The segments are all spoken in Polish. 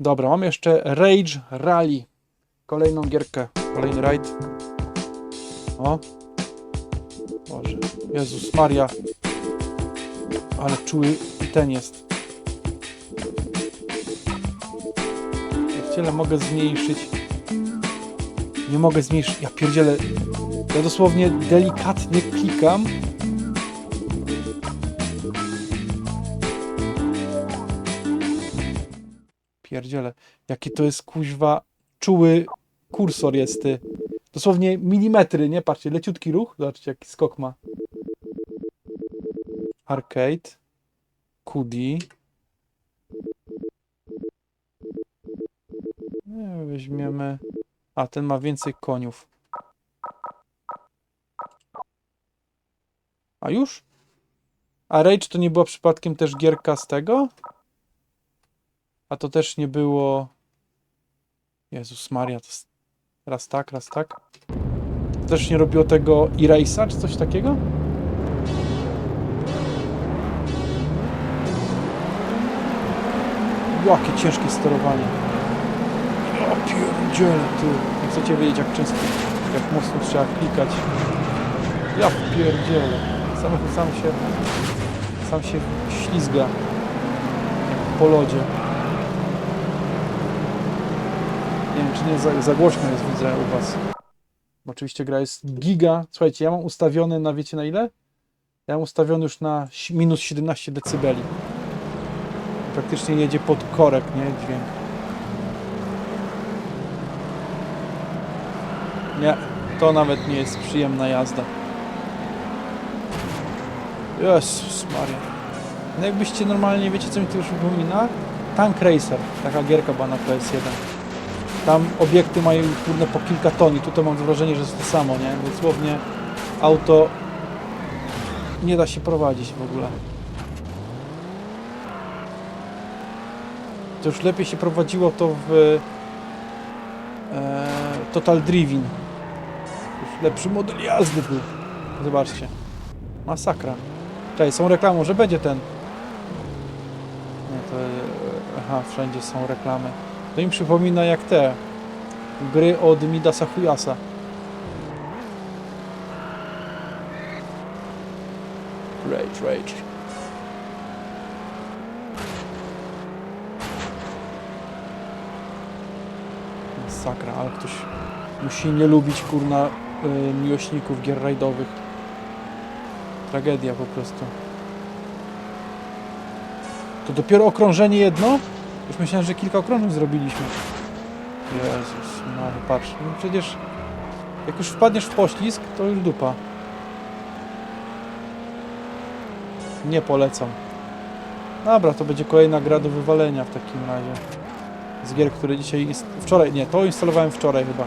Dobra, mamy jeszcze Rage Rally. Kolejną gierkę, kolejny rajd. O. Boże, Jezus Maria. Ale czuły ten jest. Pierdziele, mogę zmniejszyć. Nie mogę zmniejszyć. Ja pierdzielę. Ja dosłownie delikatnie klikam. Pierdziele. Jaki to jest kuźwa czuły kursor jest ty. Dosłownie milimetry, nie? Patrzcie, leciutki ruch. Zobaczcie, jaki skok ma. Arcade. Kudi. Weźmiemy... A, ten ma więcej koniów. A już? A Rage to nie była przypadkiem też gierka z tego? A to też nie było... Jezus Maria, to raz tak, raz tak. To też nie robiło tego Eraser czy coś takiego? Jakie ciężkie sterowanie. Ja pierdzielę, ty. Nie chcecie wiedzieć jak często, jak mocno trzeba klikać. Ja pierdzielę. Sam, sam się, sam się ślizga. Po lodzie. Nie wiem, czy nie za, za głośno jest, widzę u was. Oczywiście gra jest giga. Słuchajcie, ja mam ustawiony na wiecie na ile? Ja mam ustawiony już na minus 17 decybeli. Praktycznie jedzie pod korek, nie? Dźwięk. Nie, to nawet nie jest przyjemna jazda. Jezus Maria. No jakbyście normalnie, wiecie co mi to już przypomina? Tank Racer, taka gierka była na PS1. Tam obiekty mają kurde po kilka ton i tutaj mam wrażenie, że jest to samo, nie? Dosłownie auto nie da się prowadzić w ogóle. To już lepiej się prowadziło to w e, Total Driving. Już lepszy model jazdy był. Zobaczcie. Masakra. Czekaj, są reklamy, że będzie ten. Nie, to... e, Aha, wszędzie są reklamy. To mi przypomina jak te gry od Midasa Huyasa. Rage, rage. Masakra, ale ktoś musi nie lubić kurna y, miłośników gier rajdowych. Tragedia po prostu. To dopiero okrążenie jedno? Już myślałem, że kilka okrążeń zrobiliśmy. Jezus, no patrz, no przecież jak już wpadniesz w poślizg, to już dupa. Nie polecam. Dobra, to będzie kolejna gra do wywalenia w takim razie. Z gier, które dzisiaj... Wczoraj, nie, to instalowałem wczoraj chyba.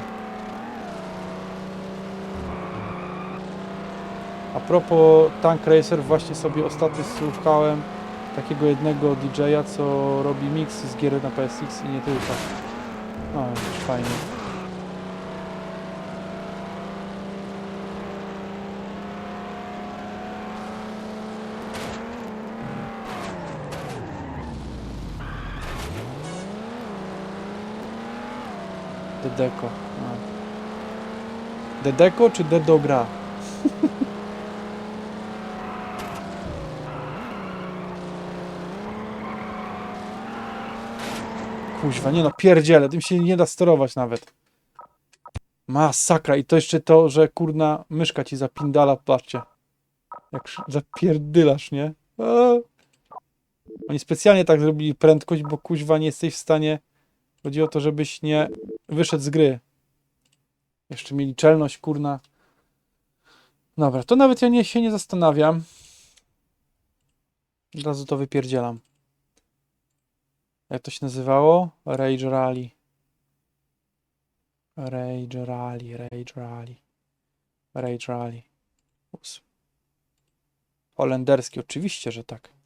A propos Tank Racer, właśnie sobie ostatnio słuchałem takiego jednego DJ-a, co robi mix z gier na PSX i nie tylko. No, już fajnie. Dedeko. No. Dedeko czy Dedogra? Kuźwa, nie no, pierdziele, tym się nie da sterować nawet. Masakra i to jeszcze to, że kurna myszka ci zapindala, patrzcie. Jak sz- zapierdylasz, nie? Eee. Oni specjalnie tak zrobili prędkość, bo kuźwa nie jesteś w stanie... Chodzi o to, żebyś nie wyszedł z gry. Jeszcze mieli czelność, kurna. Dobra, to nawet ja nie, się nie zastanawiam. Od to wypierdzielam. Jak to się nazywało? Rage Rally. Rage Rally, Rage Rally. Rage Rally. Ups. Holenderski, oczywiście, że tak.